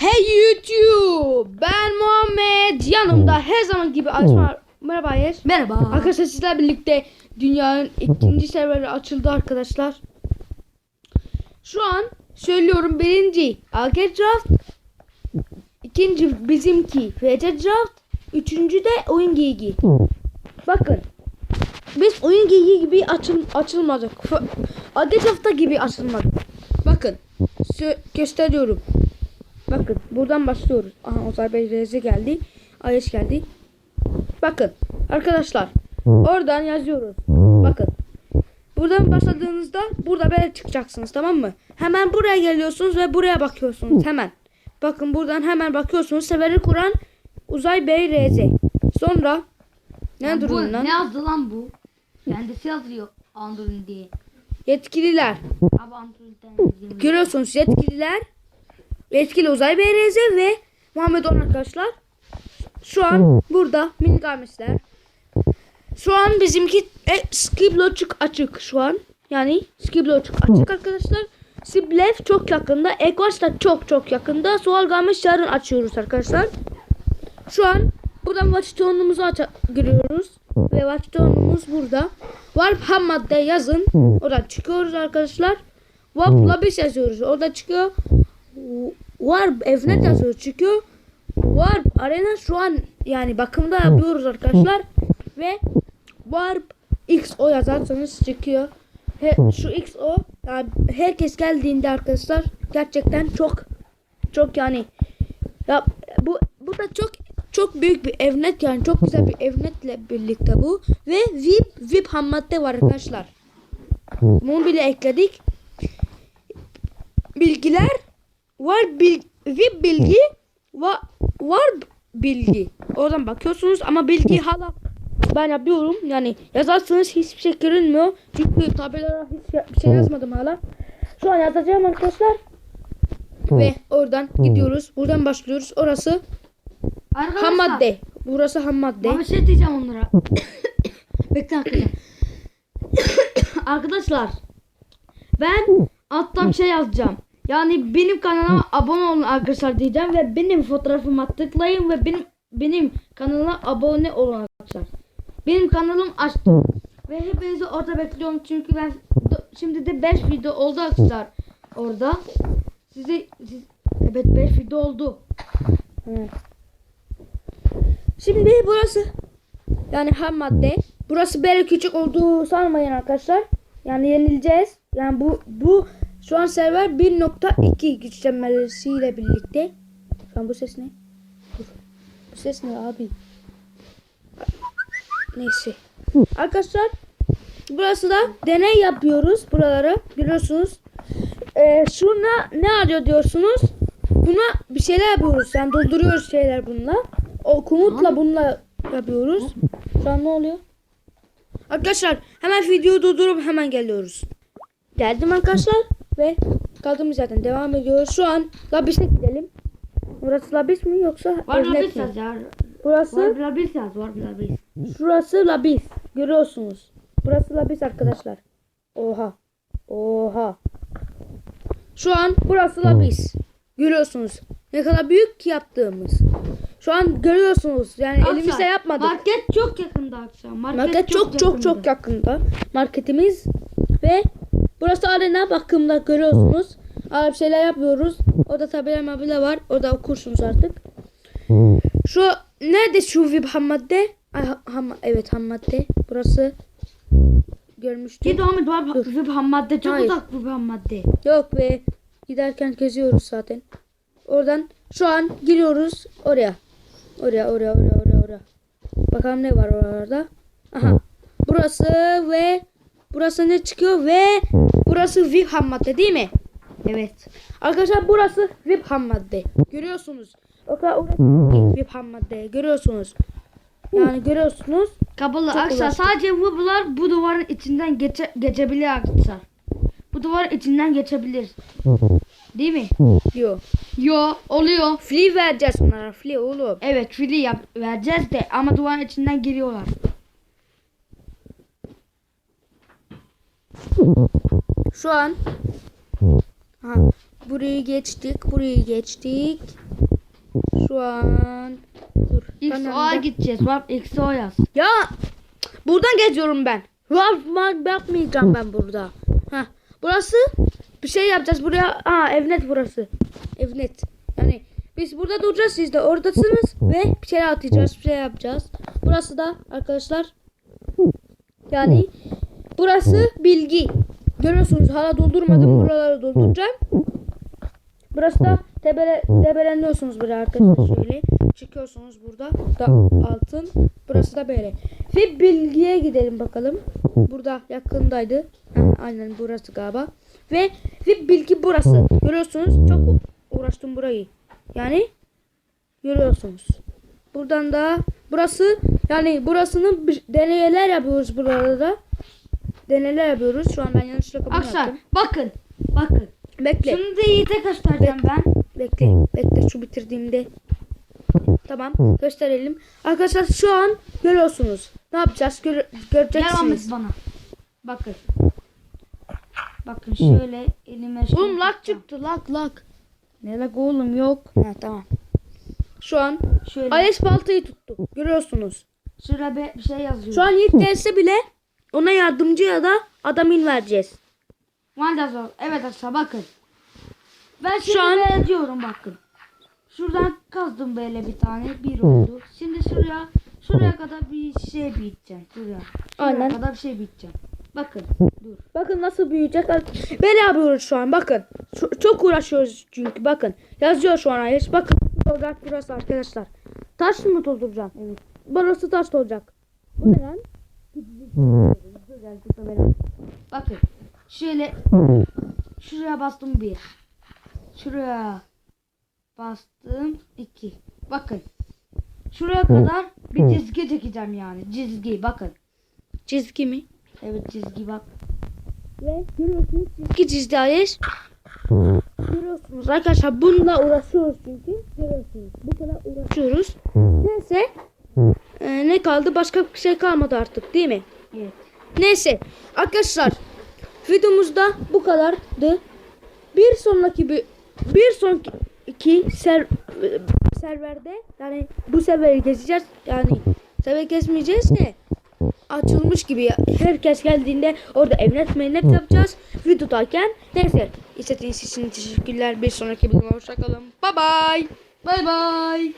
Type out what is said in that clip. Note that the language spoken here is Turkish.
Hey YouTube! Ben Muhammed. Yanımda her zaman gibi Ayşe var. Merhaba Ayşe. Merhaba. Arkadaşlar sizlerle birlikte dünyanın ikinci serveri açıldı arkadaşlar. Şu an söylüyorum birinci Arcade Draft. ikinci bizimki VC Draft. Üçüncü de oyun giygi. Bakın. Biz oyun giygi gibi açıl açılmadık. Arcade Draft'ta gibi açılmadık. Bakın. Gösteriyorum. Bakın buradan başlıyoruz. Aha Ozay Bey Reze geldi. Ayış geldi. Bakın arkadaşlar oradan yazıyoruz. Bakın. Buradan başladığınızda burada böyle çıkacaksınız tamam mı? Hemen buraya geliyorsunuz ve buraya bakıyorsunuz hemen. Bakın buradan hemen bakıyorsunuz. Severi kuran Uzay Bey RZ. Sonra ne Ya bu, durun lan? ne yazdı lan bu? Kendisi yazıyor Android diye. Yetkililer. Abi Android'den. Görüyorsunuz yetkililer. Yetkili Uzay Bey RZ ve Muhammed On arkadaşlar. Şu an burada minik armisler. Şu an bizimki e, Skibloçuk açık şu an. Yani Skibloçuk açık arkadaşlar. Siblev çok yakında. Ekvaş da çok çok yakında. Sual Gamiş yarın açıyoruz arkadaşlar. Şu an buradan Watchtone'umuzu giriyoruz. Ve Watchtone'umuz burada. Warp ham madde yazın. Oradan çıkıyoruz arkadaşlar. Warp Labis yazıyoruz. Orada çıkıyor. Warp Evnet yazıyoruz çıkıyor. Warp Arena şu an yani bakımda yapıyoruz arkadaşlar. Ve Warp XO yazarsanız çıkıyor. He, şu XO yani herkes geldiğinde arkadaşlar gerçekten çok çok yani ya bu bu da çok çok büyük bir evnet yani çok güzel bir evnetle birlikte bu ve VIP VIP ham madde var arkadaşlar. Bunu bile ekledik. Bilgiler var bil, VIP bilgi var var bilgi. Oradan bakıyorsunuz ama bilgi hala ben yapıyorum. Yani yazarsanız hiçbir şey görünmüyor. Çünkü tabelada hiç bir şey yazmadım hala. Şu an yazacağım arkadaşlar. Ve oradan gidiyoruz. Buradan başlıyoruz. Orası Arkadaşlar. ham madde. Burası ham madde. Bir şey diyeceğim onlara. Bekle arkadaşlar. arkadaşlar. Ben altta bir şey yazacağım. Yani benim kanalıma abone olun arkadaşlar diyeceğim ve benim fotoğrafıma tıklayın ve benim benim kanalıma abone olun arkadaşlar. Benim kanalım açtım. Ve hepinizi orada bekliyorum çünkü ben şimdi de 5 video oldu arkadaşlar orada. Size siz, evet 5 video oldu. Evet. Şimdi burası yani ham madde. Burası böyle küçük olduğu sanmayın arkadaşlar. Yani yenileceğiz. Yani bu bu şu an server 1.2 güçlenmesiyle birlikte. Şu an bu ses ne? Dur. Bu ses ne abi? Neyse. Arkadaşlar burası da deney yapıyoruz buraları biliyorsunuz. Ee, şuna ne arıyor diyorsunuz? Buna bir şeyler yapıyoruz. Yani dolduruyoruz şeyler bununla. O komutla bununla yapıyoruz. Şu an ne oluyor? Arkadaşlar hemen videoyu durdurup hemen geliyoruz. Geldim arkadaşlar ve kaldığımız yerden devam ediyoruz. Şu an Labis'e gidelim. Burası Labis mi yoksa Var Labis mi? ya. Burası Var Labis yaz. Var Labis. Şurası Labis. Görüyorsunuz. Burası Labis arkadaşlar. Oha. Oha. Şu an burası Labis. Görüyorsunuz. Ne kadar büyük ki yaptığımız. Şu an görüyorsunuz. Yani elimizle Arkadaşlar, yapmadık. Market çok yakında akşam. Market, Market çok çok çok yakında. Marketimiz ve burası arena bakımda görüyorsunuz. Arap şeyler yapıyoruz. Orada tabela mabila var. Orada okursunuz artık. Şu nerede şu VIP ham madde? Ay, ha- ham, evet ham madde. Burası görmüştüm. Git Ahmet var Dur. bir ham madde çok Hayır. uzak bir ham madde. Yok be. Giderken geziyoruz zaten. Oradan şu an giriyoruz oraya. Oraya oraya oraya oraya oraya. Bakalım ne var oralarda. Aha. Burası ve burası ne çıkıyor ve burası VIP ham madde değil mi? Evet. Arkadaşlar burası VIP ham madde. Görüyorsunuz. O kadar VIP ham madde. Görüyorsunuz. Yani görüyorsunuz. Kapalı ulaştık. sadece Wobbler bu duvarın içinden geçe, geçebilir arkadaşlar. Bu duvarın içinden geçebilir. Değil mi? Diyor. Yo oluyor. Flea vereceğiz onlara. Flea oğlum. Evet free yap vereceğiz de ama duvarın içinden giriyorlar. Şu an ha, burayı geçtik, burayı geçtik. Şu an dur. XO'ya gideceğiz. Bak XO yaz. Ya buradan geziyorum ben. Ralph Mark bakmayacağım ben burada. Ha, burası bir şey yapacağız buraya. Aa evnet burası. Evnet. Yani biz burada duracağız siz de oradasınız ve bir şey atacağız, bir şey yapacağız. Burası da arkadaşlar yani burası bilgi. Görüyorsunuz hala doldurmadım. Buraları dolduracağım. Burası da tebele, tebeleniyorsunuz buraya arkadaşlar şöyle. Çıkıyorsunuz burada. Da altın. Burası da böyle. Ve bilgiye gidelim bakalım. Burada yakındaydı. Ha, aynen burası galiba. Ve ve bilgi burası. Görüyorsunuz çok uğraştım burayı. Yani görüyorsunuz. Buradan da burası yani burasının deneyler yapıyoruz burada. Deneyler yapıyoruz. Şu an ben yanlışlıkla kapını Arkadaşlar bakın. Bakın. Bekle. Şunu da Yiğit'e göstereceğim ben. Bekle. Bekle şu bitirdiğimde. Tamam. Gösterelim. Arkadaşlar şu an görüyorsunuz. Ne yapacağız? Gör- Gel göreceksiniz. Ahmet bana. Bakın. Bakın şöyle elime şunu Oğlum tutacağım. çıktı. Lag lag. Ne lag oğlum yok. Ha tamam. Şu an Şöyle. Alex baltayı tuttu. Görüyorsunuz. Şuraya bir, şey yazıyor. Şu an Yiğit gelse bile ona yardımcı ya da adamin vereceğiz. Mandazor. Evet arkadaşlar bakın. Ben şimdi Şu an- böyle diyorum bakın. Şuradan kazdım böyle bir tane. Bir oldu. Şimdi şuraya şuraya kadar bir şey biteceğim. Şuraya. Şuraya Aynen. kadar bir şey biteceğim. Bakın. Dur. Bakın nasıl büyüyecek. Böyle yapıyoruz şu an. Bakın. Çok uğraşıyoruz çünkü. Bakın. Yazıyor şu an Alex. Bakın. Olacak burası arkadaşlar. Taş mı dolduracağım? Evet. Burası taş olacak. Bu ne lan? Bakın. Şöyle şuraya bastım bir. Şuraya bastım iki. Bakın. Şuraya kadar bir çizgi çekeceğim yani. Çizgi bakın. Çizgi mi? Evet çizgi bak. Ve görüyorsunuz çizgi çizdi Alex. Görüyorsunuz arkadaşlar bununla uğraşıyoruz çünkü. Görüyorsunuz. Bu kadar uğraşıyoruz. Neyse. Ee, ne kaldı? Başka bir şey kalmadı artık değil mi? Neyse arkadaşlar videomuzda bu kadardı. Bir sonraki bir, bir sonraki ser, serverde yani bu serveri gezeceğiz. Yani server gezmeyeceğiz de açılmış gibi ya. herkes geldiğinde orada evnet mevnet yapacağız videodayken. Neyse izlediğiniz için teşekkürler. Bir sonraki videoda hoşçakalın. Bye bye. Bay bay.